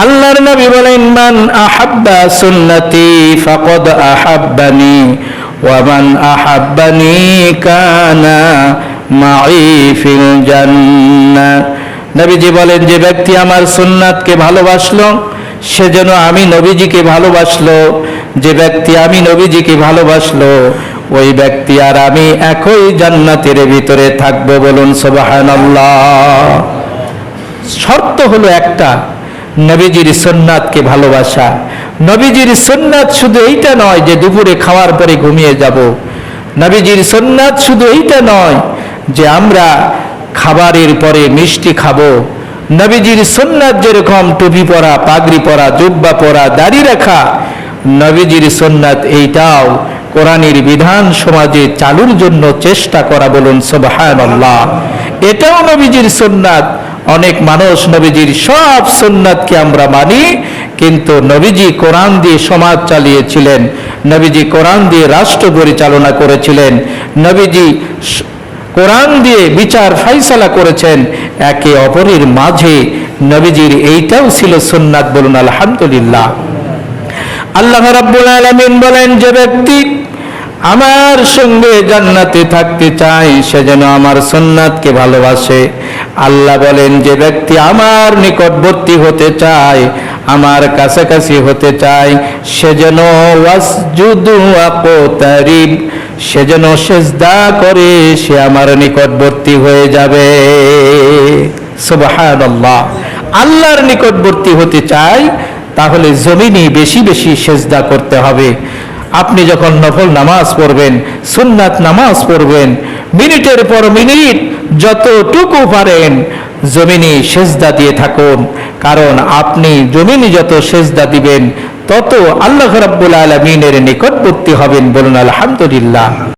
আল্লাহর নবী বলেন, মান আহাব্বা সুন্নতি ফাকদ আহাব্বানি ওয়া মান আহাব্বানি কানা মাই ফিল জান্নাহ নবীজি বলেন, যে ব্যক্তি আমার সুন্নাতকে ভালোবাসলো, সে যেন আমি নবীজিকে ভালোবাসলো। যে ব্যক্তি আমি নবীজিকে ভালোবাসলো, ওই ব্যক্তি আর আমি একই জান্নাতের ভিতরে থাকব বলুন সুবহানাল্লাহ। শর্ত হলো একটা নবীজির সোননাথকে ভালোবাসা। নবীজির সোননাথ শুধু এইটা নয় যে দুপুরে খাওয়ার পরে ঘুমিয়ে যাব। নবীজির সোননাথ শুধু এইটা নয় যে আমরা খাবারের পরে মিষ্টি খাব। নবীজির সোননাথ যেরকম টুপি পরা, পাগড়ি পরা, জুব্বা পরা, দাড়ি রাখা, নবীজির সোননাথ এইটাও কোরআনের বিধান সমাজে চালুর জন্য চেষ্টা করা বলুন, সুবহানাল্লাহ। এটাও নবীজির সোননাথ অনেক মানুষ নবীজির সব সুন্নাতকে আমরা মানি, কিন্তু নবীজি কোরআন দিয়ে সমাজ চালিয়েছিলেন, নবীজি কোরআন দিয়ে রাষ্ট্র পরিচালনা করেছিলেন, নবীজি কোরআন দিয়ে বিচার ফাইসালা করেছেন, একে অপরের মাঝে নবীজির এইটাও ছিল সুন্নাত বলুন আলহামদুলিল্লাহ। আল্লাহ রাব্বুল আলামিন বলেন, যে ব্যক্তি আমার সঙ্গে জান্নাতে থাকতে চায়, সে যেন আমার সুন্নাতকে ভালোবাসে। আল্লাহ বলেন, যে ব্যক্তি আমার নিকটবর্তী হতে চায়, আমার কাছাকাছি হতে চায়, সে যেন সে যেন সেজদা করে, সে আমার নিকটবর্তী হয়ে যাবে। সুবহানাল্লাহ। আল্লাহর নিকটবর্তী হতে চায়, তাহলে জমিনে বেশি বেশি সেজদা করতে হবে। আপনি যখন নফল নামাজ পড়বেন, সুন্নাত নামাজ পড়বেন, মিনিটের পর মিনিট যতটুকু পারেন জমিনে সেজদা দিয়ে থাকুন। কারণ আপনি জমিনে যত সেজদা দিবেন, তত আল্লাহ রাব্বুল আলমিনের নিকটবর্তী হবেন বলুন আলহামদুলিল্লাহ।